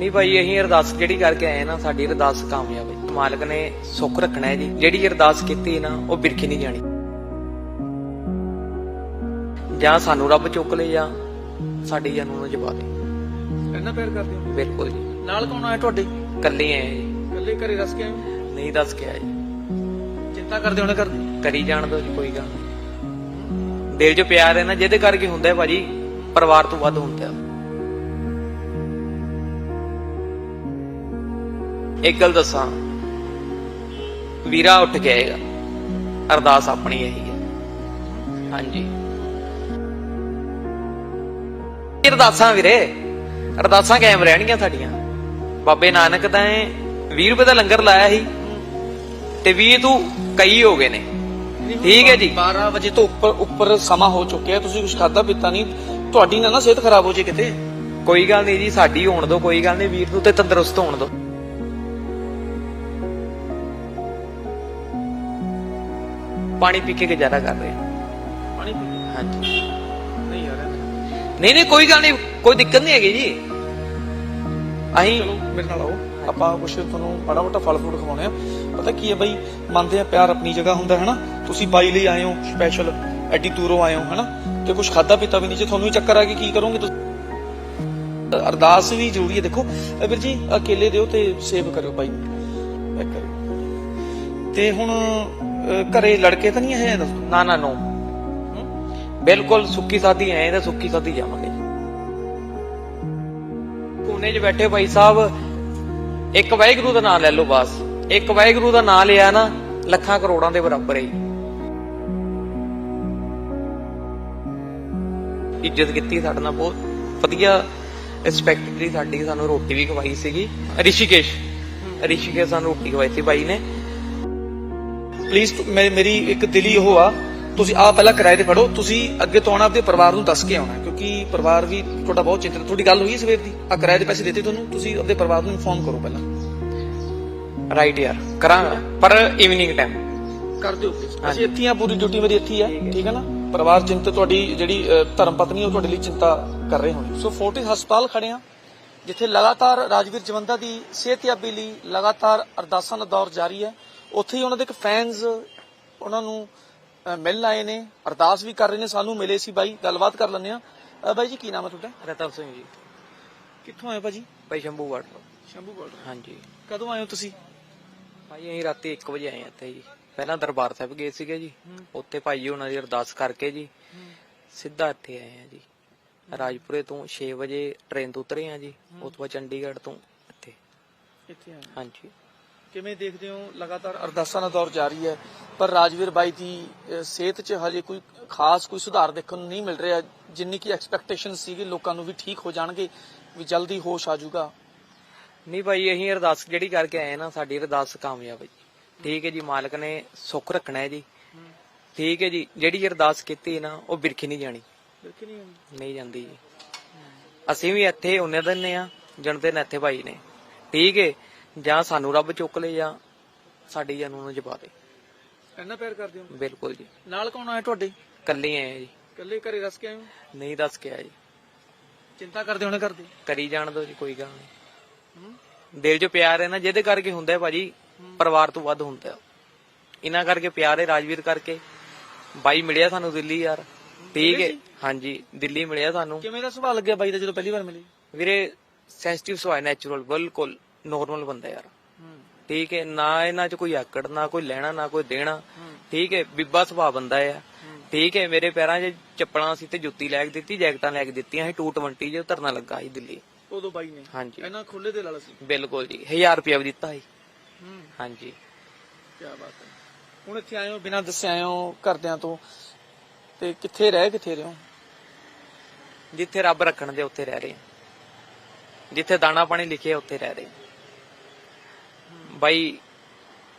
ਨਹੀਂ ਭਾਈ ਅਸੀਂ ਅਰਦਾਸ ਜਿਹੜੀ ਕਰਕੇ ਆਏ ਨਾ ਸਾਡੀ ਅਰਦਾਸ ਕਾਮਯਾਬ ਹੈ। ਮਾਲਕ ਨੇ ਸੁੱਖ ਰੱਖਣਾ ਹੈ ਜੀ। ਜਿਹੜੀ ਅਰਦਾਸ ਕੀਤੀ ਨਾ ਉਹ ਬਿਰਖੀ ਨਹੀਂ ਜਾਣੀ। ਜਾਂ ਸਾਨੂੰ ਰੱਬ ਚੁੱਕ ਲੇ ਜਾਂ ਸਾਡੀ ਜਾਨ ਨੂੰ ਜਵਾ ਦੇ। ਇੰਨਾ ਪਿਆਰ ਕਰਦੇ ਹੋ? ਬਿਲਕੁਲ ਜੀ। ਨਾਲ ਕੌਣ ਆਇਆ ਤੁਹਾਡੇ? ਕੱਲੇ ਆਏ ਜੀ। ਇਕੱਲੇ ਘਰੇ ਰਸ ਕੇ ਆਏ? ਨਹੀਂ ਦੱਸ ਕੇ ਆਏ। ਚਿੰਤਾ ਕਰਦੇ ਹੋਣੇ ਕਰਦੇ? ਕਰੀ ਜਾਣ ਦੋ ਜੀ ਕੋਈ ਗੱਲ ਦਿਲ 'ਚ ਪਿਆਰ ਹੈ ਨਾ ਜਿਹਦੇ ਕਰਕੇ ਹੁੰਦਾ ਹੈ ਭਾਜੀ ਪਰਿਵਾਰ ਤੋਂ ਵੱਧ ਹੁੰਦਾ ਹੈ। ਇੱਕ ਗੱਲ ਦੱਸਾਂ। ਵੀਰਾ ਉੱਠ ਕੇ ਆਏਗਾ। ਅਰਦਾਸ ਆਪਣੀ ਇਹੀ ਹੈ। ਹਾਂਜੀ। ਅਰਦਾਸਾਂ ਵੀਰੇ ਅਰਦਾਸਾਂ ਕਾਇਮ ਰਹਿਣਗੀਆਂ ਸਾਡੀਆਂ ਬਾਬੇ ਨਾਨਕ ਦਾ 20 ਰੁਪਏ ਦਾ ਲੰਗਰ ਲਾਇਆ ਸੀ। ਤੇ 20 ਤੋਂ ਕਈ ਹੋ ਗਏ ਨੇ। ਠੀਕ ਹੈ ਜੀ। 12 ਵਜੇ ਤੋਂ ਉੱਪਰ ਉੱਪਰ ਸਮਾਂ ਹੋ ਚੁੱਕਿਆ ਤੁਸੀਂ ਕੁਝ ਖਾਦਾ ਪੀਤਾ ਨਹੀਂ। ਤੁਹਾਡੀ ਨਾ ਨਾ ਸਿਹਤ ਖਰਾਬ ਹੋ ਜੇ ਕਿਤੇ। ਕੋਈ ਗੱਲ ਨਹੀਂ ਜੀ ਸਾਡੀ ਹੋਣ ਦੋ ਕੋਈ ਗੱਲ ਨਹੀਂ। ਵੀਰ ਨੂੰ ਤੇ ਤੰਦਰੁਸਤ ਹੋਣ ਦੋ ਪਾਣੀ ਪੀ ਕੇ ਗੁਜ਼ਾਰਾ ਕਰ ਰਹੇ ਹਾਂ। ਪਾਣੀ ਹਾਂਜੀ। ਨਹੀਂ ਯਾਰ ਨਹੀਂ ਨਹੀਂ ਕੋਈ ਗੱਲ ਨਹੀਂ ਕੋਈ ਦਿੱਕਤ ਨਹੀਂ ਹੈਗੀ ਜੀ। ਅਸੀਂ ਮੇਰੇ ਨਾਲ ਆਓ। ਆਪਾਂ ਕੁਝ ਤੁਹਾਨੂੰ ਬੜਾ ਮੋਟਾ ਫਲ ਫਰੂਟ ਖਵਾਉਣੇ ਆ। ਪਤਾ ਕੀ ਹੈ ਬਾਈ ਮੰਨਦੇ ਆ ਪਿਆਰ ਆਪਣੀ ਜਗ੍ਹਾ ਹੁੰਦਾ ਹੈ ਨਾ। ਤੁਸੀਂ ਬਾਈ ਲਈ ਆਏ ਹੋ ਸਪੈਸ਼ਲ ਐਡੀ ਦੂਰੋਂ ਆਏ ਹੋ ਹਨਾ। ਤੇ ਕੁਝ ਖਾਦਾ ਪੀਤਾ ਵੀ ਨਹੀਂ ਜੇ ਤੁਹਾਨੂੰ ਚੱਕਰ ਆ ਕੇ ਕੀ ਕਰੋਗੇ ਤੁਸੀਂ? ਅਰਦਾਸ ਵੀ ਜ਼ਰੂਰੀ ਹੈ ਦੇਖੋ। ਵੀਰ ਜੀ ਅਕੇਲੇ ਦਿਓ ਤੇ ਸੇਵ ਕਰਿਓ ਬਾਈ। ਤੇ ਹੁਣ ਘਰੇ ਲੜਕੇ ਤਾਂ ਨਹੀਂ ਹੈ ਦੱਸੋ? ਨਾ ਨਾ ਨੋ ਬਿਲਕੁਲ ਸੁੱਕੀ ਸਾਦੀ ਆਏ ਤਾਂ ਸੁੱਕੀ ਸਾਦੀ ਜਾਵਾਂਗੇ। ਕੋਨੇ 'ਚ ਬੈਠੇ ਭਾਈ ਸਾਹਿਬ ਇੱਕ ਵਾਹਿਗੁਰੂ ਦਾ ਨਾਮ ਲੈ ਲਓ ਬਸ। ਇੱਕ ਵਾਹਿਗੁਰੂ ਦਾ ਨਾਮ ਲਿਆ ਨਾ ਲੱਖਾਂ ਕਰੋੜਾਂ ਦੇ ਬਰਾਬਰ ਹੈ। ਇੱਜ਼ਤ ਕੀਤੀ ਸਾਡੇ ਨਾਲ ਬਹੁਤ ਵਧੀਆ ਰਿਸਪੈਕਟ ਕੀਤੀ ਸਾਡੀ ਸਾਨੂੰ ਰੋਟੀ ਵੀ ਖਵਾਈ ਸੀਗੀ। ਰਿਸ਼ੀਕੇਸ਼। ਰਿਸ਼ੀਕੇਸ਼ ਸਾਨੂੰ ਰੋਟੀ ਖਵਾਈ ਸੀ ਭਾਈ ਨੇ। ਪਲੀਜ਼ ਮੇਰੀ ਇੱਕ ਦਿਲੀ ਉਹ ਆ। ਤੁਸੀਂ ਆ ਪਹਿਲਾਂ ਕਿਰਾਏ ਤੇ ਫੜੋ। ਤੁਸੀਂ ਅੱਗੇ ਤੋਂ ਆਉਣਾ ਆਪਣੇ ਪਰਿਵਾਰ ਨੂੰ ਦੱਸ ਕੇ ਆਉਣਾ ਕਿਉਂਕਿ ਪਰਿਵਾਰ ਵੀ ਤੁਹਾਡਾ ਬਹੁਤ ਚਿੰਤਤ ਤੁਹਾਡੀ ਗੱਲ ਹੋਈ ਸਵੇਰ ਦੀ। ਆ ਕਿਰਾਏ ਦੇ ਪੈਸੇ ਦਿੱਤੇ ਤੁਹਾਨੂੰ। ਤੁਸੀਂ ਆਪਣੇ ਪਰਿਵਾਰ ਨੂੰ ਇਨਫੋਰਮ ਕਰੋ ਪਹਿਲਾਂ। ਰਾਈਟ ਯਾਰ ਕਰਾਂਗਾ। ਪਰ ਇਵਨਿੰਗ ਟਾਈਮ ਕਰ ਦਿਓ ਅਸੀਂ ਇੱਥੇ ਆ ਪੂਰੀ ਡਿਊਟੀ ਮੇਰੀ ਇੱਥੇ ਆ। ਠੀਕ ਹੈ। ਨਾ? ਪਰਿਵਾਰ ਚਿੰਤਤ ਤੁਹਾਡੀ ਜਿਹੜੀ ਧਰਮ ਪਤਨੀ ਉਹ ਤੁਹਾਡੇ ਲਈ ਚਿੰਤਾ ਕਰ ਰਹੇ ਹੋਣੇ ਸੋ ਫੋਰਟਿਸ ਹਸਪਤਾਲ ਖੜੇ ਆ ਜਿੱਥੇ ਲਗਾਤਾਰ ਰਾਜਵੀਰ ਜਵੰਦਾ ਦੀ ਸਿਹਤਯਾਬੀ ਲਈ ਲਗਾਤਾਰ ਅਰਦਾਸਾਂ ਦਾ ਦੌਰ ਜਾਰੀ ਹੈ। ਉੱਥੇ ਹੀ ਉਹਨਾਂ ਦੇ ਇੱਕ ਫੈਨਸ ਉਹਨਾਂ ਨੂੰ ਮਿਲਣ ਆਏ ਨੇ ਅਰਦਾਸ ਵੀ ਕਰ ਰਹੇ ਨੇ ਸਾਨੂੰ ਮਿਲੇ ਸੀ ਬਾਈ ਗੱਲਬਾਤ ਕਰ ਲੈਂਦੇ ਆ ਬਾਈ ਜੀ ਕੀ ਨਾਮ ਹੈ ਤੁਹਾਡਾ? ਰਤਨ ਸਿੰਘ ਜੀ। ਕਿੱਥੋਂ ਆਏ ਭਾਜੀ? ਭਾਈ ਸ਼ੰਭੂ ਵਾਟਰ ਸ਼ੰਭੂ ਬਾਰਡਰ ਹਾਂਜੀ। ਕਦੋਂ ਆਏ ਹੋ ਤੁਸੀਂ? ਭਾਈ ਅਸੀਂ ਰਾਤੀ 1 ਵਜੇ ਆਏ ਇੱਥੇ ਜੀ। ਪਹਿਲਾਂ ਦਰਬਾਰ ਸਾਹਿਬ ਗਏ ਸੀਗੇ ਜੀ। ਉੱਥੇ ਭਾਈ ਉਹਨਾਂ ਦੀ ਅਰਦਾਸ ਕਰਕੇ ਜੀ। ਸਿੱਧਾ ਇੱਥੇ ਆਏ ਆ ਜੀ। ਰਾਜਪੁਰੇ ਤੋਂ 6 ਵਜੇ ਟ੍ਰੇਨ ਤੋਂ ਉਤਰੇ ਆ ਜੀ। ਉਸ ਤੋਂ ਬਾਅਦ ਚੰਡੀਗੜ੍ਹ ਤੋਂ ਇੱਥੇ। ਇੱਥੇ ਆਏ ਹਾਂਜੀ। ਕਿਵੇਂ ਦੇਖਦੇ ਹੋ? ਲਗਾਤਾਰ ਅਰਦਾਸਾਂ ਦਾ ਦੌਰ ਜਾਰੀ ਹੈ ਪਰ ਰਾਜਵੀਰ ਬਾਈ ਦੀ ਸਿਹਤ 'ਚ ਹਜੇ ਕੋਈ ਖਾਸ ਕੋਈ ਸੁਧਾਰ ਦੇਖਣ ਨੂੰ ਨਹੀਂ ਮਿਲ ਰਿਹਾ। ਜਿੰਨੀ ਕੀ ਐਕਸਪੈਕਟੇਸ਼ਨ ਸੀਗੀ ਲੋਕਾਂ ਨੂੰ ਵੀ ਠੀਕ ਹੋ ਜਾਣਗੇ ਵੀ ਜਲਦੀ ਹੋਸ਼ ਆ ਜਾਊਗਾ। ਨਹੀਂ ਭਾਈ ਅਸੀਂ ਅਰਦਾਸ ਜਿਹੜੀ ਕਰਕੇ ਆਏ ਨਾ ਸਾਡੀ ਅਰਦਾਸ ਕਾਮਯਾਬ ਹੈ ਜੀ। ਠੀਕ ਹੈ ਜੀ ਮਾਲਕ ਨੇ ਸੁੱਖ ਰੱਖਣਾ ਹੈ ਜੀ। ਠੀਕ ਹੈ ਜੀ ਜਿਹੜੀ ਅਰਦਾਸ ਕੀਤੀ ਨਾ ਉਹ ਬਿਰਖੀ ਨਹੀਂ ਜਾਣੀ। ਨਹੀਂ ਜਾਂਦੀ ਜੀ। ਅਸੀਂ ਵੀ ਇੱਥੇ ਉਹਨੇ ਦਿਨ ਆ ਜਣਦੇ ਨੇ ਇੱਥੇ ਭਾਈ ਨੇ। ਠੀਕ ਹੈ ਜਾਂ ਸਾਨੂੰ ਰੱਬ ਚੁੱਕ ਲੇ ਜਾਂ ਸਾਡੀ ਜਾਨ ਨੂੰ ਜਪਾ ਦੇ। ਇੰਨਾ ਪਿਆਰ ਕਰਦੇ ਹੋ? ਬਿਲਕੁਲ ਜੀ। ਨਾਲ ਕੌਣ ਆਇਆ ਤੁਹਾਡੇ? ਕੱਲੇ ਆਏ ਆ ਜੀ। ਇਕੱਲੇ ਘਰੇ ਰਸ ਕੇ ਆਏ ਹੋ? ਨਹੀਂ ਦੱਸ ਕੇ ਆਏ ਜੀ। ਚਿੰਤਾ ਕਰਦੇ ਹੋਣੇ ਕਰਦੇ ਕਰੀ ਜਾਣ ਦੋ ਜੀ ਕੋਈ ਗੱਲ ਨਹੀਂ। ਦਿਲ 'ਚ ਪਿਆਰ ਹੈ ਨਾ ਜਿਹਦੇ ਕਰਕੇ ਹੁੰਦਾ ਹੈ ਭਾਜੀ ਪਰਿਵਾਰ ਤੋਂ ਵੱਧ ਹੁੰਦਾ ਹੈ। ਇਹਨਾਂ ਕਰਕੇ ਪਿਆਰ ਹੈ ਰਾਜਵੀਰ ਕਰਕੇ। ਬਾਈ ਮਿਲਿਆ ਸਾਨੂੰ ਦਿੱਲੀ ਯਾਰ। ਠੀਕ ਹੈ। ਹਾਂਜੀ ਦਿੱਲੀ ਮਿਲਿਆ ਸਾਨੂੰ। ਕਿਵੇਂ ਦਾ ਸੁਭਾਅ ਲੱਗਿਆ ਬਾਈ ਦਾ ਜਦੋਂ ਪਹਿਲੀ ਵਾਰ ਮਿਲੇ? ਵੀਰੇ ਸੈਂਸਿਟਿਵ ਸੁਭਾਅ ਨੈਚੁਰਲ ਬਿਲਕੁਲ। ਨੋਰਮਲ ਬੰਦਾ ਯਾਰ। ਠੀਕ ਹੈ ਨਾ ਇਹਨਾਂ 'ਚ ਕੋਈ ਆਕੜ ਨਾ ਕੋਈ ਲੈਣਾ ਨਾ ਕੋਈ ਦੇਣਾ। ਠੀਕ ਹੈ ਬਿੱਬਾ ਸੁਭਾਅ ਬੰਦਾ ਆ। ਠੀਕ ਹੈ ਮੇਰੇ ਪੈਰਾਂ 'ਚ ਚੱਪਲਾਂ ਸੀ ਤੇ ਜੁੱਤੀ ਲੈ ਕੇ ਦਿੱਤੀ ਜੈਕਟਾਂ ਲੈ ਕੇ ਦਿੱਤੀਆਂ ਸੀ 220 ਜੇ ਧਰਨਾ ਲੱਗਾ ਸੀ ਦਿੱਲੀ। ਉਦੋਂ ਬਾਈ ਨੇ। ਹਾਂਜੀ। ਇਹਨਾਂ ਖੁੱਲੇ ਦੇ ਲਾਲਾ ਸੀ। ਬਿਲਕੁਲ ਜੀ 1000 ਰੁਪਇਆ ਵੀ ਦਿੱਤਾ ਸੀ। ਹਾਂਜੀ। ਕੀ ਬਾਤ ਹੈ। ਹੁਣ ਇੱਥੇ ਆਏ ਹੋ ਬਿਨਾਂ ਦੱਸੇ ਆਏ ਹੋ ਘਰਦਿਆਂ ਤੋਂ। ਤੇ ਕਿੱਥੇ ਰਹਿ ਕਿੱਥੇ ਰਹੇ ਹੋ? ਜਿੱਥੇ ਰੱਬ ਰੱਖਣ ਦੇ ਉੱਥੇ ਰਹਿ ਰਹੇ ਜਿੱਥੇ ਦਾਣਾ ਪਾਣੀ ਲਿਖਿਆ ਉੱਥੇ ਰਹਿ ਰਹੇ। ਬਾਈ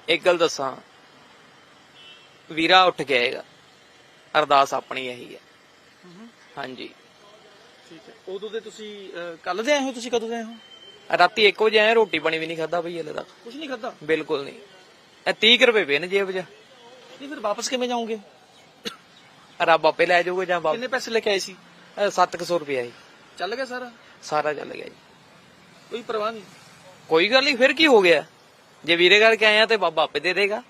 ਇੱਕ ਗੱਲ ਦੱਸਾਂ। ਵੀਰਾ ਉੱਠ ਕੇ ਆਏਗਾ ਅਰਦਾਸ ਆਪਣੀ ਇਹੀ ਹੈ। ਹਾਂਜੀ। ਠੀਕ ਹੈ। ਉਦੋਂ ਦੇ ਤੁਸੀਂ ਕੱਲ ਦੇ ਆਏ ਹੋ ਤੁਸੀਂ? ਕਦੋਂ ਦੇ ਆਏ ਹੋ? ਰਾਤੀ 1 ਵਜੇ ਆਏ ਰੋਟੀ ਪਾਣੀ ਵੀ ਨਹੀਂ ਖਾਦਾ ਬਈ ਹਲੇ ਤੱਕ। ਕੁਝ ਨਹੀਂ ਖਾਦਾ ਬਿਲਕੁਲ ਨਹੀਂ। ਇਹ 30 ਰੁਪਏ ਪਏ ਨੇ ਜੇਬ 'ਚ। ਨਹੀਂ ਫਿਰ ਵਾਪਸ ਕਿਵੇਂ ਜਾਓਗੇ? ਰੱਬ ਆਪੇ ਲੈ ਜਾਊਗਾ ਜਾਂ ਕਿੰਨੇ ਪੈਸੇ ਲੈ ਕੇ ਆਏ ਸੀ? 700 ਰੁਪਇਆ ਹੀ ਚੱਲ ਗਿਆ ਸਾਰਾ? ਸਾਰਾ ਚੱਲ ਗਿਆ ਜੀ। ਕੋਈ ਪਰਵਾਹ ਨਹੀਂ। ਕੋਈ ਗੱਲ ਨਹੀਂ ਫਿਰ ਕੀ ਹੋ ਗਿਆ? ਜੇ ਵੀਰੇ ਕਰਕੇ ਆਏ ਆ ਤੇ ਬਾਬਾ ਆਪੇ ਦੇ ਦੇਗਾ।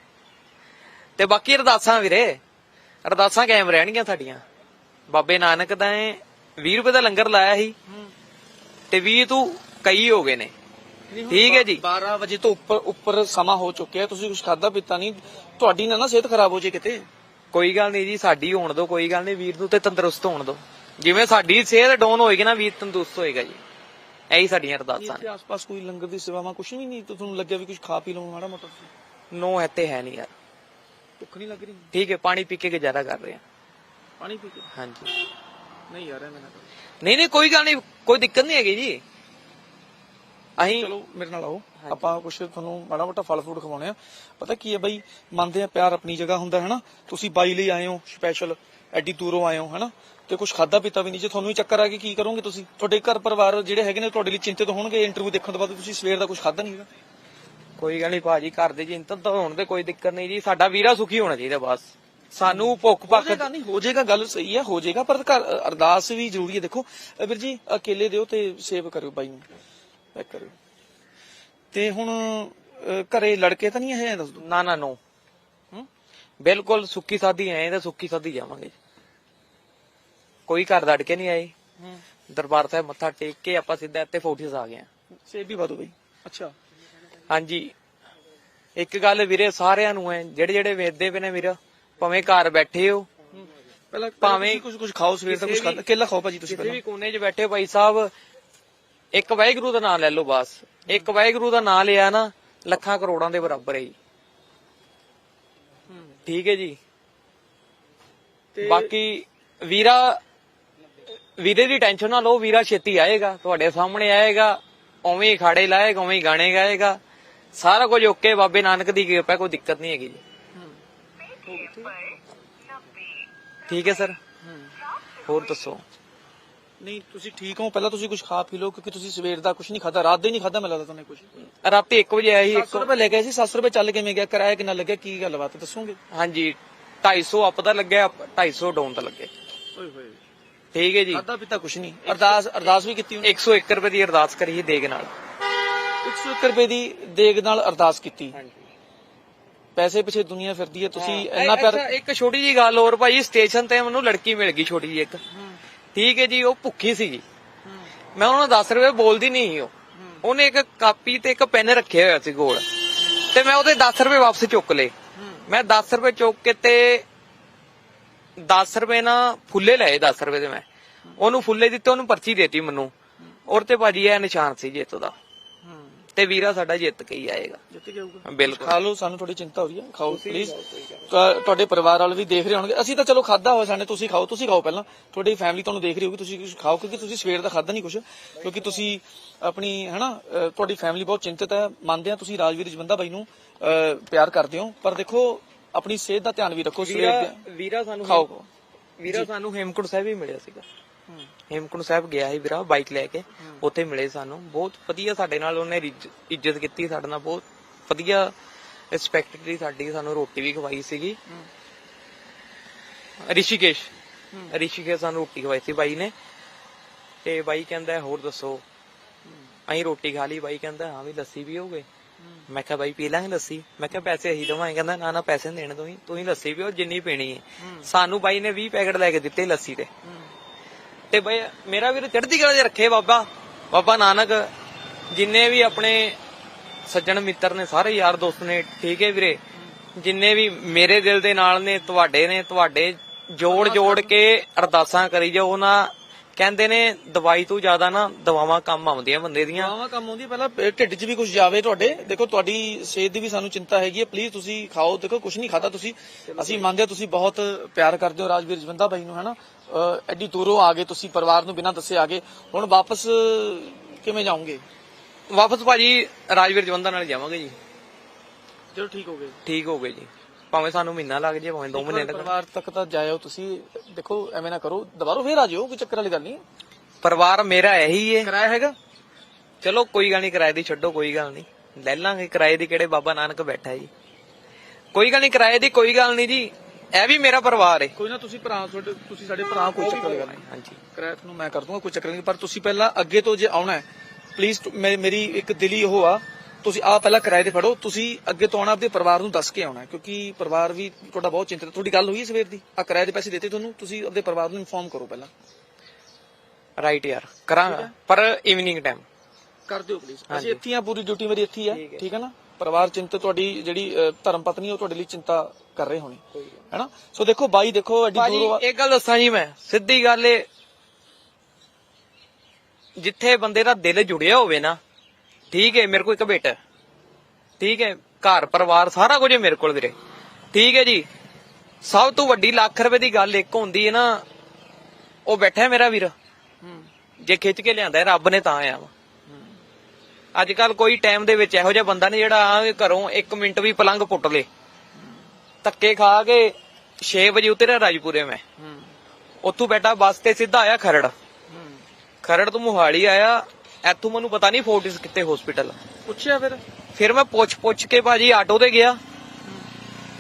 ਤੇ ਬਾਕੀ ਅਰਦਾਸਾਂ ਵੀਰੇ ਅਰਦਾਸਾਂ ਕਾਇਮ ਰਹਿਣਗੀਆਂ ਸਾਡੀਆਂ। ਬਾਬੇ ਨਾਨਕ ਦਾ 20 ਰੁਪਏ ਦਾ ਲੰਗਰ ਲਾਇਆ ਸੀ। ਤੇ 20 ਤੋਂ ਕਈ ਹੋ ਗਏ ਨੇ। ਠੀਕ ਹੈ ਜੀ। 12 ਵਜੇ ਤੋਂ ਉੱਪਰ ਉੱਪਰ ਸਮਾਂ ਹੋ ਚੁੱਕਿਆ। ਤੁਸੀਂ ਕੁਝ ਖਾਦਾ ਪੀਤਾ ਨਹੀਂ। ਤੁਹਾਡੀ ਨਾ ਨਾ ਸਿਹਤ ਖਰਾਬ ਹੋ ਜੇ ਕਿਤੇ। ਕੋਈ ਗੱਲ ਨਹੀਂ ਜੀ ਸਾਡੀ ਹੋਣ ਦੋ ਕੋਈ ਗੱਲ ਨਹੀਂ। ਵੀਰ ਨੂੰ ਤੇ ਤੰਦਰੁਸਤ ਹੋਣ ਦੋ। ਜਿਵੇਂ ਸਾਡੀ ਸਿਹਤ ਡਾਊਨ ਹੋਏਗੀ ਨਾ ਵੀਰ ਤੰਦਰੁਸਤ ਹੋਏਗਾ ਜੀ। ਇਹੀ ਸਾਡੀਆਂ ਅਰਦਾਸਾਂ ਨੇ। ਆਸ-ਪਾਸ ਕੋਈ ਲੰਗਰ ਦੀ ਸੇਵਾਵਾਂ ਕੁਝ ਵੀ ਨਹੀਂ ਤਾਂ ਤੁਹਾਨੂੰ ਲੱਗਿਆ ਵੀ ਕੁਝ ਖਾ ਪੀ ਲਵਾਂ ਮਾੜਾ ਮੋਟਾ? ਨੋ ਇੱਥੇ ਹੈ ਨਹੀਂ ਯਾਰ। ਭੁੱਖ ਨਹੀਂ ਲੱਗ ਰਹੀ? ਠੀਕ ਹੈ ਪਾਣੀ ਪੀ ਕੇ ਗੁਜ਼ਾਰਾ ਕਰ ਰਹੇ ਹਾਂ ਪਾਣੀ ਪੀ ਕੇ? ਹਾਂਜੀ। ਨਹੀਂ ਯਾਰ ਐਵੇਂ ਨਾ ਨਹੀਂ ਨਹੀਂ ਕੋਈ ਗੱਲ ਨਹੀਂ ਕੋਈ ਦਿੱਕਤ ਨਹੀਂ ਹੈਗੀ ਜੀ। ਅਸੀਂ ਚਲੋ ਮੇਰੇ ਨਾਲ ਆਓ। ਆਪਾਂ ਕੁਝ ਤੁਹਾਨੂੰ ਮਾੜਾ ਮੋਟਾ ਫਲ ਫਰੂਟ ਖਵਾਉਣੇ ਆ। ਪਤਾ ਕੀ ਹੈ ਬਾਈ ਮੰਨਦੇ ਆ ਪਿਆਰ ਆਪਣੀ ਜਗ੍ਹਾ ਹੁੰਦਾ ਹੈ ਨਾ? ਤੁਸੀਂ ਬਾਈ ਲਈ ਆਏ ਹੋ ਸਪੈਸ਼ਲ ਐਡੀ ਦੂਰੋਂ ਆਏ ਹੋ ਹੈਨਾ ਤੇ ਕੁਝ ਖਾਦਾ ਪੀਤਾ ਵੀ ਨਹੀਂ। ਜੇ ਤੁਹਾਨੂੰ ਵੀ ਚੱਕਰ ਆ ਗਈ ਕੀ ਕਰੋਗੇ ਤੁਸੀਂ? ਤੁਹਾਡੇ ਘਰ ਪਰਿਵਾਰ ਜਿਹੜੇ ਹੈਗੇ ਨੇ ਤੁਹਾਡੇ ਲਈ ਚਿੰਤਿਤ ਹੋਣਗੇ ਇੰਟਰਵਿਊ ਦੇਖਣ ਤੋਂ ਬਾਅਦ ਤੁਸੀਂ ਸਵੇਰ ਦਾ ਕੁਝ ਖਾਦਾ ਨਹੀਂ ਹੈਗਾ? ਕੋਈ ਗੱਲ ਨਹੀਂ ਭਾਜੀ ਘਰ ਦੇ ਚਿੰਤਨ ਤਾਂ ਹੋਣ ਤੇ ਕੋਈ ਦਿੱਕਤ ਨਹੀਂ ਜੀ। ਸਾਡਾ ਵੀਰਾ ਸੁਖੀ ਹੋਣਾ ਚਾਹੀਦਾ ਬਸ। ਸਾਨੂੰ ਭੁੱਖ ਹੋ ਭੱਖ ਨਹੀਂ ਹੋ ਜਾਏਗਾ ਗੱਲ ਸਹੀ ਹੈ ਹੋ ਜਾਏਗਾ ਪਰ ਘਰ ਅਰਦਾਸ ਵੀ ਜ਼ਰੂਰੀ ਹੈ। ਦੇਖੋ ਵੀਰ ਜੀ ਅਕੇਲੇ ਦਿਓ ਤੇ ਸੇਵ ਕਰਿਓ ਬਾਈ ਨੂੰ। ਪੈਕ ਕਰਿਓ। ਤੇ ਹੁਣ ਘਰੇ ਲੜਕੇ ਤਾਂ ਨਹੀਂ ਹੈ ਦੱਸ ਦੋ ਨਾ ਨਾ ਨੋ। ਹੂੰ? ਬਿਲਕੁਲ ਸੁੱਕੀ ਸਾਦੀ ਆਏ ਤਾਂ ਸੁੱਕੀ ਸਾਦੀ ਜਾਵਾਂਗੇ ਕੋਈ ਘਰ ਦੜ ਕੇ ਨਹੀਂ ਹੂੰ। ਦਰਬਾਰ ਸਾਹਿਬ ਮੱਥਾ ਟੇਕ ਕੇ ਆਪਾਂ ਸਿੱਧਾ ਇੱਥੇ ਫੋਰਟਿਸ ਆ ਗਏ ਹਾਂ। ਸੇਬ ਵੀ ਵਾਦੋ ਬਾਈ। ਅੱਛਾ। ਹਾਂਜੀ। ਇੱਕ ਗੱਲ ਵੀਰੇ ਸਾਰਿਆਂ ਨੂੰ ਹੈ ਜਿਹੜੇ ਜਿਹੜੇ ਵੇਚਦੇ ਪਏ ਨੇ ਵੀਰ ਭਾਵੇਂ ਘਰ ਬੈਠੇ ਹੋ ਪਹਿਲਾਂ ਭਾਵੇਂ ਕੁਝ ਕੁਝ ਖਾਓ ਸਵੇਰ ਦਾ ਕੁਝ ਕਿਸੇ ਖਾਦਾ ਕੇਲਾ ਖਾਓ ਭਾਜੀ ਤੁਸੀਂ ਕਿਸੇ ਪਹਿਲਾਂ। ਵੀ ਕੋਨੇ 'ਚ ਬੈਠੇ ਭਾਈ ਸਾਹਿਬ ਇੱਕ ਵਾਹਿਗੁਰੂ ਦਾ ਨਾਮ ਲੈ ਲਓ ਬਸ। ਇੱਕ ਵਾਹਿਗੁਰੂ ਦਾ ਨਾਮ ਲਿਆ ਨਾ ਲੱਖਾਂ ਕਰੋੜਾਂ ਦੇ ਬਰਾਬਰ ਹੈ ਜੀ। ਠੀਕ ਹੈ ਜੀ। ਬਾਕੀ ਵੀਰਾ ਵੀਰੇ ਦੀ ਟੈਨਸ਼ਨ ਨਾ ਲਓ ਵੀਰਾ ਛੇਤੀ ਆਏਗਾ ਤੁਹਾਡੇ ਸਾਹਮਣੇ ਆਏਗਾ ਉਵੇਂ ਹੀ ਖਾੜੇ ਲਾਏਗਾ ਉਵੇਂ ਹੀ ਗਾਣੇ ਗਾਏਗਾ। ਸਾਰਾ ਕੁਝ ਓਕੇ ਬਾਬੇ ਨਾਨਕ ਦੀ ਕਿਰਪਾ ਕੋਈ ਦਿੱਕਤ ਨਹੀਂ ਹੈਗੀ ਜੀ। ਠੀਕ ਹੈ ਸਰ? ਹੋਰ ਦੱਸੋ? ਨਹੀਂ ਤੁਸੀਂ ਠੀਕ ਹੋ ਪਹਿਲਾਂ ਤੁਸੀਂ ਕੁਝ ਖਾ ਪੀ ਲਓ ਕਿਉਂਕਿ ਤੁਸੀਂ ਸਵੇਰ ਦਾ ਕੁਝ ਨਹੀਂ ਖਾਦਾ ਰਾਤ ਦੇ ਨਹੀਂ ਖਾਦਾ ਮੈਨੂੰ ਲੱਗਦਾ ਤੁਹਾਨੂੰ ਕੁਝ ਰਾਤੀ 1 ਵਜੇ ਆਇਆ ਸੀ 700 ਰੁਪਏ ਲੈ ਗਏ ਸੀ 700 ਰੁਪਏ ਚੱਲ ਕਿਵੇਂ ਗਿਆ ਕਿਰਾਇਆ ਕਿੰਨਾ ਲੱਗਿਆ ਕੀ ਗੱਲਬਾਤ ਦੱਸੋਗੇ? ਹਾਂਜੀ 250 ਅਪ ਦਾ ਲੱਗਿਆ 250 ਡਾਊਨ ਦਾ ਲੱਗਿਆ। ਓਏ ਹੋਏ। ਠੀਕ ਹੈ ਜੀ। ਖਾਦਾ ਪੀਤਾ ਕੁਝ ਨਹੀਂ। ਅਰਦਾਸ ਅਰਦਾਸ ਵੀ ਕੀਤੀ ਉਹਨੇ? 101 ਰੁਪਏ ਦੀ ਅਰਦਾਸ ਕਰੀ ਸੀ ਦੇਗ ਨਾਲ। 101 ਰੁਪਏ ਦੀ ਦੇਗ ਨਾਲ ਅਰਦਾਸ ਕੀਤੀ। ਹਾਂਜੀ। ਪੈਸੇ ਪਿੱਛੇ ਦੁਨੀਆ ਫਿਰਦੀ ਹੈ ਤੁਸੀਂ ਇੰਨਾ ਪਿਆਰ ਇੱਕ ਛੋਟੀ ਜੀ ਗੱਲ ਹੋਰ ਭਾਈ ਸਟੇਸ਼ਨ ਤੇ ਮੈਨੂੰ ਲੜਕੀ ਮਿਲ ਗਈ ਛੋਟੀ ਜੀ ਇੱਕ। ਠੀਕ ਹੈ ਜੀ ਉਹ ਭੁੱਖੀ ਸੀਗੀ। ਮੈਂ ਉਹਨੂੰ 10 ਰੁਪਏ ਬੋਲਦੀ ਨਹੀਂ ਉਹ। ਉਹਨੇ ਇੱਕ ਕਾਪੀ ਤੇ ਇੱਕ ਪੈਨ ਰੱਖਿਆ ਹੋਇਆ ਸੀ ਕੋਲ ਤੇ ਮੈਂ ਉਹਦੇ 10 ਰੁਪਏ ਵਾਪਸ ਚੁੱਕ ਲਏ। ਮੈਂ 10 ਰੁਪਏ ਚੁੱਕ ਕੇ ਤੇ 10 ਰੁਪਏ ਨਾ ਫੁੱਲੇ ਲਏ 10 ਰੁਪਏ ਦੇ ਮੈਂ। ਉਹਨੂੰ ਫੁੱਲੇ ਦਿੱਤੇ ਉਹਨੂੰ ਪਰਚੀ ਦੇਤੀ ਮੈਨੂੰ। ਔਰ ਤੇ ਭਾਜੀ ਇਹ ਨਿਸ਼ਾਨ ਸੀ ਜਿੱਤ ਦਾ। ਤੇ ਵੀਰਾ ਸਾਡਾ ਜਿੱਤ ਕੇ ਹੀ ਆਏਗਾ। ਜਿੱਤ ਕੇ ਆਊਗਾ। ਬਿਲਕੁਲ। ਖਾ ਲਓ ਸਾਨੂੰ ਥੋੜੀ ਚਿੰਤਾ ਹੋ ਰਹੀ ਹੈ। ਖਾਓ ਪਲੀਜ਼ ਤੁਹਾਡੇ ਪਰਿਵਾਰ ਵਾਲੇ ਵੀ ਦੇਖ ਰਹੇ ਹੋਣਗੇ। ਅਸੀਂ ਤਾਂ ਚਲੋ ਖਾਦਾ ਹੋਇਆ ਸਾਨੇ ਤੁਸੀਂ ਖਾਓ ਤੁਸੀਂ ਖਾਓ ਪਹਿਲਾਂ। ਤੁਹਾਡੀ ਫੈਮਿਲੀ ਤੁਹਾਨੂੰ ਦੇਖ ਰਹੀ ਹੋਊਗੀ ਤੁਸੀਂ ਕੁਝ ਖਾਓ ਕਿਉਂਕਿ ਤੁਸੀਂ ਸਵੇਰ ਦਾ ਖਾਦਾ ਨਹੀਂ ਕੁਝ ਕਿਉਂਕਿ ਤੁਸੀਂ ਆਪਣੀ ਹਨਾ ਤੁਹਾਡੀ ਫੈਮਿਲੀ ਬਹੁਤ ਚਿੰਤਤ ਹੈ। ਮੰਨਦੇ ਆ ਤੁਸੀਂ ਰਾਜਵੀਰ ਜਵੰਦਾ ਬਾਈ ਨੂੰ ਪਿਆਰ ਕਰਦੇ ਹੋ। ਪਰ ਦੇਖੋ ਆਪਣੀ ਸਿਹਤ ਦਾ ਧਿਆਨ ਵੀ ਰੱਖੋ ਸਵੇਰ ਵੀਰਾ ਦੇ ਵੀਰਾ ਸਾਨੂੰ ਖਾਓ। ਵੀਰਾ ਸਾਨੂੰ ਹੇਮਕੁੰਟ ਸਾਹਿਬ ਹੀ ਮਿਲਿਆ ਸੀਗਾ। ਹੇਮਕੁੰਟ ਸਾਹਿਬ ਗਿਆ ਸੀ ਵੀਰਾ ਬਾਈਕ ਲੈ ਕੇ। ਉੱਥੇ ਮਿਲੇ ਸਾਨੂੰ। ਬਹੁਤ ਵਧੀਆ ਸਾਡੇ ਨਾਲ ਉਹਨੇ ਰਿਜ- ਇੱਜ਼ਤ ਕੀਤੀ ਸਾਡੇ ਨਾਲ ਬਹੁਤ ਵਧੀਆ ਰਿਸਪੈਕਟ ਕੀਤੀ ਸਾਡੀ। ਸਾਨੂੰ ਰੋਟੀ ਵੀ ਖਵਾਈ ਸੀਗੀ। ਰਿਸ਼ੀਕੇਸ਼। ਰਿਸ਼ੀਕੇਸ਼ ਸਾਨੂੰ ਰੋਟੀ ਖਵਾਈ ਸੀ ਬਾਈ ਨੇ। ਤੇ ਬਾਈ ਕਹਿੰਦਾ ਹੋਰ ਦੱਸੋ। ਅਸੀਂ ਰੋਟੀ ਖਾ ਲਈ। ਬਾਈ ਕਹਿੰਦਾ ਹਾਂ ਵੀ ਲੱਸੀ ਵੀ ਹੋਗੇ ਮੈਂ ਕਿਹਾ ਬਾਈ ਪੀ ਲਾਂਗੇ ਲੱਸੀ। ਮੈਂ ਕਿਹਾ ਪੈਸੇ ਅਸੀਂ ਦਵਾਂਗੇ। ਕਹਿੰਦਾ ਨਾ ਨਾ ਪੈਸੇ ਨੀ ਦੇਣੇ ਤੁਸੀਂ ਤੁਸੀਂ ਲੱਸੀ ਪੀਓ ਜਿੰਨੀ ਪੀਣੀ ਹੈ। ਸਾਨੂੰ ਬਾਈ ਨੇ 20 ਪੈਕਟ ਲੈ ਕੇ ਦਿੱਤੇ ਲੱਸੀ ਦੇ। ਤੇ ਬਈ ਮੇਰਾ ਵੀਰ ਚੜ੍ਹਦੀ ਕਲਾ 'ਚ ਰੱਖੇ ਬਾਬਾ। ਬਾਬਾ ਨਾਨਕ ਜਿੰਨੇ ਵੀ ਆਪਣੇ ਸੱਜਣ ਮਿੱਤਰ ਨੇ ਸਾਰੇ ਯਾਰ ਦੋਸਤ ਨੇ ਠੀਕ ਹੈ ਵੀਰੇ? ਜਿੰਨੇ ਵੀ ਮੇਰੇ ਦਿਲ ਦੇ ਨਾਲ ਨੇ ਤੁਹਾਡੇ ਨੇ ਤੁਹਾਡੇ ਜੋੜ ਜੋੜ ਕੇ ਅਰਦਾਸਾਂ ਕਰੀ ਜਾਓ ਨਾ ਕਹਿੰਦੇ ਨੇ ਦਵਾਈ ਤੋਂ ਜ਼ਿਆਦਾ ਨਾ ਦਵਾਵਾਂ ਕੰਮ ਆਉਂਦੀਆਂ ਬੰਦੇ ਦੀਆਂ। ਦਵਾਵਾਂ ਕੰਮ ਆਉਂਦੀ ਪਹਿਲਾਂ ਢਿੱਡ 'ਚ ਵੀ ਕੁਝ ਜਾਵੇ ਤੁਹਾਡੇ। ਦੇਖੋ ਤੁਹਾਡੀ ਸਿਹਤ ਦੀ ਵੀ ਸਾਨੂੰ ਚਿੰਤਾ ਹੈਗੀ ਹੈ। ਪਲੀਜ਼ ਤੁਸੀਂ ਖਾਓ। ਦੇਖੋ ਕੁਝ ਨਹੀਂ ਖਾਦਾ ਤੁਸੀਂ। ਅਸੀਂ ਮੰਨਦੇ ਤੁਸੀਂ ਬਹੁਤ ਪਿਆਰ ਕਰਦੇ ਹੋ ਰਾਜਵੀਰ ਜਵੰਦਾ ਬਾਈ ਨੂੰ ਹਨਾ? ਐਡੀ ਦੂਰੋਂ ਆ ਗਏ ਤੁਸੀਂ ਪਰਿਵਾਰ ਨੂੰ ਬਿਨਾਂ ਦੱਸੇ ਆ ਗਏ। ਹੁਣ ਵਾਪਸ ਕਿਵੇਂ ਜਾਓਗੇ? ਵਾਪਸ ਭਾਜੀ ਰਾਜਵੀਰ ਜਵੰਦਾ ਨਾਲ ਜਾਵਾਂਗੇ ਜੀ। ਚਲੋ ਠੀਕ ਹੋ ਗਏ। ਠੀਕ ਹੋ ਗਏ ਜੀ। ਭਾਵੇਂ ਸਾਨੂੰ ਮਹੀਨਾ ਲੱਗ ਜਾਏ ਭਾਵੇਂ 2 ਮਹੀਨੇ ਲੱਗ ਪਰਿਵਾਰ ਤੱਕ ਤਾਂ ਜਾਇਓ ਤੁਸੀਂ। ਦੇਖੋ ਐਵੇਂ ਨਾ ਕਰੋ। ਦੁਬਾਰਾ ਫੇਰ ਆ ਜਿਓ ਕੋਈ ਚੱਕਰ ਵਾਲੀ ਗੱਲ ਨਹੀਂ। ਪਰਿਵਾਰ ਮੇਰਾ ਇਹੀ ਹੈ ਕਿਰਾਇਆ ਹੈਗਾ? ਚਲੋ ਕੋਈ ਗੱਲ ਨਹੀਂ ਕਿਰਾਏ ਦੀ ਛੱਡੋ ਕੋਈ ਗੱਲ ਨਹੀਂ। ਲੈ ਲਾਂਗੇ ਕਿਰਾਏ ਦੀ ਕਿਹੜੇ ਬਾਬਾ ਨਾਨਕ ਬੈਠਾ ਜੀ। ਕੋਈ ਗੱਲ ਨਹੀਂ ਕਿਰਾਏ ਦੀ ਕੋਈ ਗੱਲ ਨਹੀਂ ਜੀ। ਇਹ ਵੀ ਮੇਰਾ ਪਰਿਵਾਰ ਹੈ ਕੋਈ ਨਾ ਤੁਸੀਂ ਭਰਾ ਤੁਹਾਡੇ ਤੁਸੀਂ ਸਾਡੇ ਭਰਾ ਕੋਈ ਚੱਕਰ ਵਾਲੀ ਗੱਲ ਨਹੀਂ। ਹਾਂਜੀ। ਕਿਰਾਇਆ ਤੁਹਾਨੂੰ ਮੈਂ ਕਰ ਦੂੰਗਾ ਕੋਈ ਚੱਕਰ ਨਹੀਂ। ਪਰ ਤੁਸੀਂ ਪਹਿਲਾਂ ਅੱਗੇ ਤੋਂ ਜੇ ਆਉਣਾ ਹੈ ਪਲੀਜ਼ ਮੇਰੀ ਇੱਕ ਦਿਲੀ ਉਹ ਆ। ਤੁਸੀਂ ਆ ਪਹਿਲਾਂ ਕਿਰਾਏ ਤੇ ਫੜੋ ਤੁਸੀਂ ਅੱਗੇ ਤੋਂ ਆਉਣਾ ਆਪਣੇ ਪਰਿਵਾਰ ਨੂੰ ਦੱਸ ਕੇ ਆਉਣਾ ਕਿਉਂਕਿ ਪਰਿਵਾਰ ਵੀ ਤੁਹਾਡਾ ਬਹੁਤ ਚਿੰਤਤ ਤੁਹਾਡੀ ਗੱਲ ਹੋਈ ਹੈ ਸਵੇਰ ਦੀ? ਆ ਕਿਰਾਏ ਦੇ ਪੈਸੇ ਦਿੱਤੇ ਤੁਹਾਨੂੰ ਤੁਸੀਂ ਆਪਣੇ ਪਰਿਵਾਰ ਨੂੰ ਇਨਫੋਰਮ ਕਰੋ ਪਹਿਲਾਂ। ਰਾਈਟ ਯਾਰ। ਕਰਾਂਗਾ। ਪਰ ਇਵਨਿੰਗ ਟਾਈਮ ਕਰ ਦਿਓ ਪਲੀਜ਼। ਅਸੀਂ ਇੱਥੇ ਆ ਪੂਰੀ ਡਿਊਟੀ ਮੇਰੀ ਇੱਥੇ ਹੀ ਆ ਠੀਕ ਹੈ। ਨਾ? ਪਰਿਵਾਰ ਚਿੰਤਤ ਤੁਹਾਡੀ ਜਿਹੜੀ ਧਰਮ ਪਤਨੀ ਉਹ ਤੁਹਾਡੇ ਲਈ ਚਿੰਤਾ ਕਰ ਰਹੇ ਹੋਣੀ। ਹੈਨਾ ਸੋ ਦੇਖੋ ਬਾਈ ਦੇਖੋ ਐਡੀ ਦੂਰੋਂ ਇੱਕ ਗੱਲ ਦੱਸਾਂ ਜੀ ਮੈਂ। ਸਿੱਧੀ ਗੱਲ ਏ। ਜਿੱਥੇ ਬੰਦੇ ਦਾ ਦਿਲ ਜੁੜਿਆ ਹੋਵੇ ਨਾ ਠੀਕ ਹੈ ਮੇਰੇ ਕੋਲ ਇੱਕ ਬੇਟਾ। ਠੀਕ ਹੈ ਘਰ ਪਰਿਵਾਰ ਸਾਰਾ ਕੁਝ ਮੇਰੇ ਕੋਲ ਵੀਰੇ। ਠੀਕ ਹੈ ਜੀ। ਸਭ ਤੋਂ ਵੱਡੀ ਲੱਖ ਰੁਪਏ ਦੀ ਗੱਲ ਇੱਕ ਹੁੰਦੀ ਹੈ ਨਾ ਉਹ ਬੈਠਾ ਮੇਰਾ ਵੀਰ। ਜੇ ਖਿੱਚ ਕੇ ਲਿਆਂਦਾ ਰੱਬ ਨੇ ਤਾਂ ਆਇਆ ਅੱਜ ਕੱਲ ਕੋਈ ਟਾਈਮ ਦੇ ਵਿੱਚ ਇਹੋ ਜਿਹਾ ਬੰਦਾ ਨਹੀਂ ਜਿਹੜਾ ਘਰੋਂ 1 ਮਿੰਟ ਵੀ ਪਲੰਗ ਪੁੱਟ ਲੇ। ਧੱਕੇ ਖਾ ਕੇ 6 ਵਜੇ ਉਤਰਿਆ ਰਾਜਪੁਰੇ ਮੈਂ। ਉੱਥੋਂ ਬੈਠਾ ਬੱਸ ਤੇ ਸਿੱਧਾ ਆਇਆ ਖਰੜ। ਖਰੜ ਤੋਂ ਮੁਹਾਲੀ ਆਇਆ। ਇੱਥੋਂ ਮੈਨੂੰ ਪਤਾ ਨਹੀਂ ਫੋਰਟਿਸ ਕਿੱਥੇ ਹਸਪੀਟਲ ਪੁੱਛਿਆ ਫਿਰ। ਫਿਰ ਮੈਂ ਪੁੱਛ ਪੁੱਛ ਕੇ ਭਾਜੀ ਆਟੋ ਤੇ ਗਿਆ।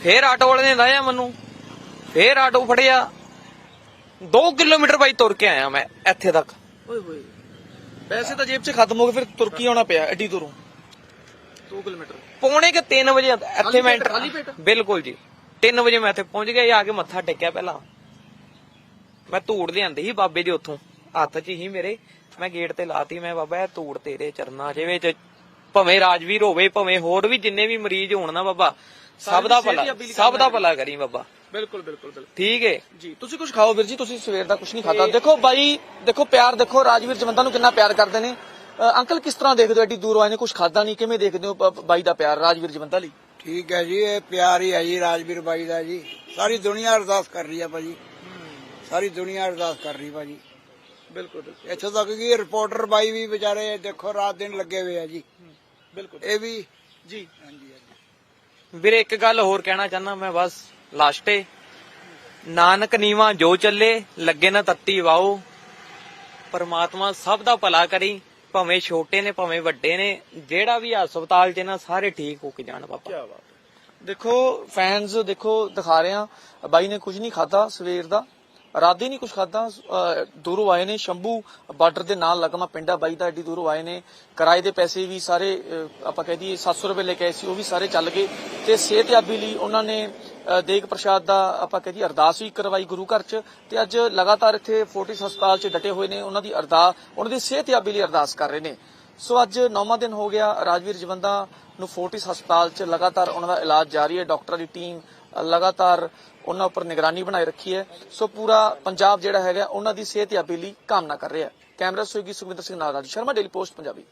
ਫਿਰ ਆਟੋ ਵਾਲੇ ਨੇ ਲਾਇਆ ਮੈਨੂੰ। ਫਿਰ ਆਟੋ ਫੜਿਆ। 2 ਕਿਲੋਮੀਟਰ ਬਾਈ ਤੁਰ ਕੇ ਆਇਆ ਮੈਂ ਇੱਥੇ ਤੱਕ। ਓਏ ਹੋਏ। ਪੈਸੇ ਤਾਂ ਜੇਬ 'ਚ ਖਤਮ ਹੋ ਗਏ ਫਿਰ ਤੁਰਕੀ ਆਉਣਾ ਪਿਆ ਐਡੀ ਦੂਰੋਂ? 2 ਕਿਲੋਮੀਟਰ। ਪੌਣੇ ਕਿ 3 ਵਜੇ ਇੱਥੇ ਮੈਂ? ਬਿਲਕੁਲ ਜੀ। 3 ਵਜੇ ਮੈਂ ਇੱਥੇ ਪਹੁੰਚ ਗਿਆ ਇਹ ਆ ਕੇ ਮੱਥਾ ਟੇਕਿਆ ਪਹਿਲਾਂ। ਮੈਂ ਧੂੜ ਲਿਆਂਦੀ ਸੀ ਬਾਬੇ ਦੇ ਉੱਥੋਂ। ਹੱਥ 'ਚ ਹੀ ਮੇਰੇ ਮੈਂ ਗੇਟ ਤੇ ਲਾਤੀ ਮੈਂ ਬਾਬਾ ਇਹ ਧੂੜ ਤੇਰੇ ਚਰਨਾਂ 'ਚ ਵਿੱਚ ਭਵੇਂ ਰਾਜਵੀਰ ਹੋਵੇ ਭਵੇਂ ਹੋਰ ਵੀ ਜਿੰਨੇ ਵੀ ਮਰੀਜ਼ ਹੋਣ ਨਾ ਬਾਬਾ ਸਭ ਦਾ ਭਲਾ ਸਭ ਦਾ ਭਲਾ ਕਰੀ ਬਾਬਾ। ਬਿਲਕੁਲ ਬਿਲਕੁਲ ਬਿਲਕੁਲ। ਠੀਕ ਹੈ ਜੀ ਤੁਸੀਂ ਕੁਝ ਖਾਓ ਵੀਰ ਜੀ ਤੁਸੀਂ ਸਵੇਰ ਦਾ ਕੁਝ ਨਹੀਂ ਖਾਦਾ ਦੇਖੋ ਬਾਈ ਦੇਖੋ ਪਿਆਰ ਦੇਖੋ ਰਾਜਵੀਰ ਜਵੰਦਾ ਨੂੰ ਕਿੰਨਾ ਪਿਆਰ ਕਰਦੇ ਨੇ। ਅੰਕਲ ਕਿਸ ਤਰ੍ਹਾਂ ਦੇਖਦੇ ਹੋ ਐਡੀ ਦੂਰੋਂ ਆਏ ਨੇ ਕੁਝ ਖਾਦਾ ਨਹੀਂ ਕਿਵੇਂ ਦੇਖਦੇ ਹੋ ਬਾਈ ਦਾ ਪਿਆਰ ਰਾਜਵੀਰ ਜਵੰਦਾ ਲਈ? ਠੀਕ ਹੈ ਜੀ ਇਹ ਪਿਆਰ ਹੀ ਹੈ ਜੀ ਰਾਜਵੀਰ ਬਾਈ ਦਾ ਜੀ। ਸਾਰੀ ਦੁਨੀਆ ਅਰਦਾਸ ਕਰ ਰਹੀ ਹੈ ਭਾਜੀ। ਸਾਰੀ ਦੁਨੀਆ ਅਰਦਾਸ ਕਰ ਰਹੀ ਭਾਜੀ। ਬਿਲਕੁਲ ਬਿਲਕੁਲ। ਇੱਥੋਂ ਤੱਕ ਕਿ ਰਿਪੋਰਟਰ ਬਾਈ ਵੀ ਵਿਚਾਰੇ ਦੇਖੋ ਰਾਤ ਦਿਨ ਲੱਗੇ ਹੋਏ ਆ ਜੀ। ਬਿਲਕੁਲ। ਇਹ ਵੀ ਜੀ। ਹਾਂਜੀ ਹਾਂਜੀ। ਵੀਰੇ ਇੱਕ ਗੱਲ ਹੋਰ ਕਹਿਣਾ ਚਾਹੁੰਦਾ ਮੈਂ ਬਸ ਲਾਸਟੇ ਨਾਨਕ ਨੀਵਾ ਜੋ ਚੱਲੇ ਲੱਗੇ ਨਾ ਤੱਤੀ ਵਾਓ। ਪਰਮਾਤਮਾ ਸਭ ਦਾ ਭਲਾ ਕਰੀ ਭਾਵੇਂ ਛੋਟੇ ਨੇ ਭਾਵੇਂ ਵੱਡੇ ਨੇ ਜਿਹੜਾ ਵੀ ਹਸਪਤਾਲ 'ਚ ਨਾ ਸਾਰੇ ਠੀਕ ਹੋ ਕੇ ਜਾਣ ਬਾਬਾ। ਕੀ ਬਾਤ ਦੇਖੋ ਫੈਨਸ ਦੇਖੋ ਦਿਖਾ ਰਹੇ ਆ ਬਾਈ ਨੇ ਕੁਝ ਨਹੀਂ ਖਾਦਾ ਸਵੇਰ ਦਾ। ਰਾਤ ਹੀ ਨਹੀਂ ਕੁਝ ਖਾਦਾ ਦੂਰੋਂ ਆਏ ਨੇ ਸ਼ੰਭੂ, ਬਾਰਡਰ ਦੇ ਨਾਲ ਲੱਗਮਾ ਪਿੰਡਾ ਬਾਈ ਦਾ ਐਡੀ ਦੂਰੋਂ ਆਏ ਨੇ। ਕਿਰਾਏ ਦੇ ਪੈਸੇ ਵੀ ਸਾਰੇ ਆਪਾਂ ਕਹਿ ਦਈਏ 700 ਰੁਪਏ ਲੈ ਕੇ ਆਏ ਸੀ, ਉਹ ਵੀ ਸਾਰੇ ਚੱਲ ਗਏ। ਤੇ ਸਿਹਤਯਾਬੀ ਲਈ ਉਹਨਾਂ ਨੇ ਦੇਗ ਪ੍ਰਸ਼ਾਦ ਦਾ ਆਪਾਂ ਕਹਿ ਦਈਏ ਅਰਦਾਸ ਵੀ ਕਰਵਾਈ ਗੁਰੂ ਘਰ 'ਚ। ਤੇ ਅੱਜ ਲਗਾਤਾਰ ਇੱਥੇ ਫੋਰਟਿਸ ਹਸਪਤਾਲ 'ਚ ਡਟੇ ਹੋਏ ਨੇ, ਉਹਨਾਂ ਦੀ ਅਰਦਾਸ ਉਹਨਾਂ ਦੀ ਸਿਹਤਯਾਬੀ ਲਈ ਅਰਦਾਸ ਕਰ ਰਹੇ ਨੇ। ਸੋ ਅੱਜ ਨੌਵਾਂ ਦਿਨ ਹੋ ਗਿਆ, ਰਾਜਵੀਰ ਜਵੰਦਾ ਨੂੰ ਫੋਰਟਿਸ ਹਸਪਤਾਲ 'ਚ ਲਗਾਤਾਰ ਉਹਨਾਂ ਦਾ ਇਲਾਜ ਜਾਰੀ ਹੈ। ਡਾਕਟਰਾਂ ਦੀ ਟੀਮ ਲਗਾਤਾਰ ਉਹਨਾਂ ਉੱਪਰ ਨਿਗਰਾਨੀ ਬਣਾਈ ਰੱਖੀ ਹੈ। ਸੋ ਪੂਰਾ ਪੰਜਾਬ ਜਿਹੜਾ ਹੈਗਾ, ਉਹਨਾਂ ਦੀ ਸਿਹਤਯਾਬੀ ਲਈ ਕਾਮਨਾ ਕਰ ਰਿਹਾ ਹੈ। ਕੈਮਰਾ ਸੋਗੀ ਸੁਖਵਿੰਦਰ ਸਿੰਘ ਨਾਗਰਾਜ ਸ਼ਰਮਾ ਡੇਲੀ ਪੋਸਟ ਪੰਜਾਬੀ।